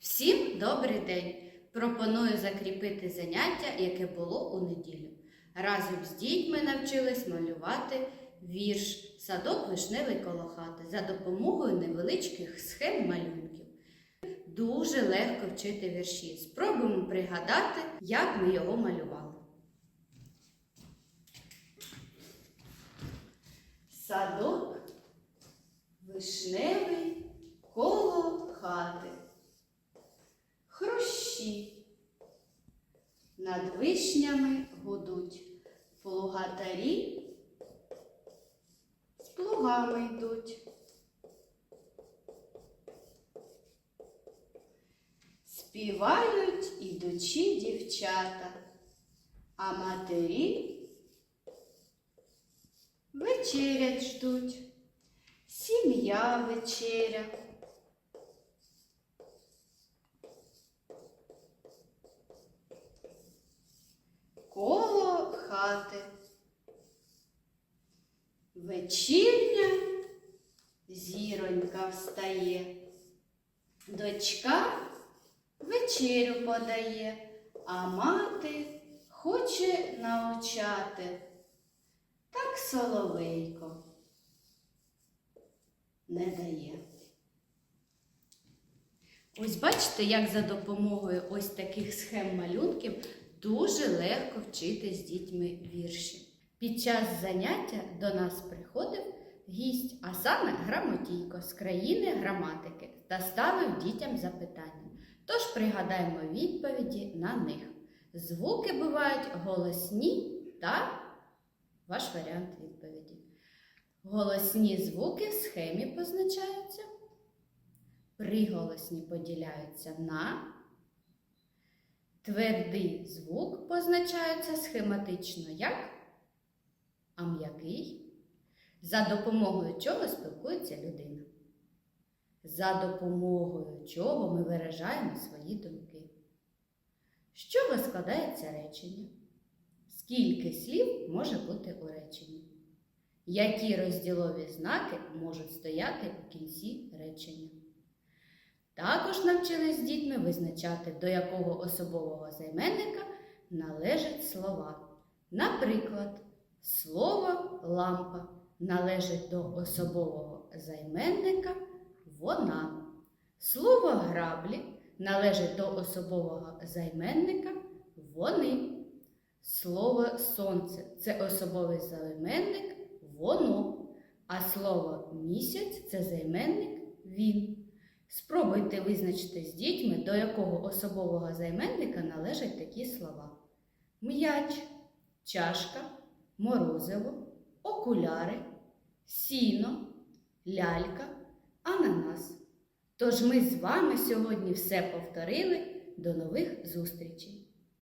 Всім добрий день! Пропоную закріпити заняття, яке було у неділю. Разом з дітьми навчились малювати вірш Садок вишневий коло хати за допомогою невеличких схем малюнків. Дуже легко вчити вірші. Спробуємо пригадати, як ми його малювали. Садок вишневий коло хати. Хрущі над вишнями гудуть, плугатарі з плугами йдуть. Співають ідучі дівчата, а матері вечерять ждуть, сім'я вечеря. коло хати. Вечірня зіронька встає, дочка вечерю подає, а мати хоче навчати. Так соловейко не дає. Ось бачите, як за допомогою ось таких схем малюнків дуже легко вчити з дітьми вірші. Під час заняття до нас приходив гість, а саме грамотійко з країни граматики та ставив дітям запитання. Тож пригадаємо відповіді на них. Звуки бувають голосні та ваш варіант відповіді. Голосні звуки в схемі позначаються. Приголосні поділяються на Твердий звук позначається схематично як а м'який, за допомогою чого спілкується людина. За допомогою чого ми виражаємо свої думки. З чого складається речення? Скільки слів може бути у реченні? Які розділові знаки можуть стояти у кінці речення? Також навчились з дітьми визначати, до якого особового займенника належать слова. Наприклад, слово лампа належить до особового займенника вона. Слово граблі належить до особового займенника вони. Слово сонце це особовий займенник воно, а слово місяць це займенник він. Спробуйте визначити з дітьми, до якого особового займенника належать такі слова: м'яч, чашка, морозиво, окуляри, сіно, лялька, ананас. Тож ми з вами сьогодні все повторили. До нових зустрічей!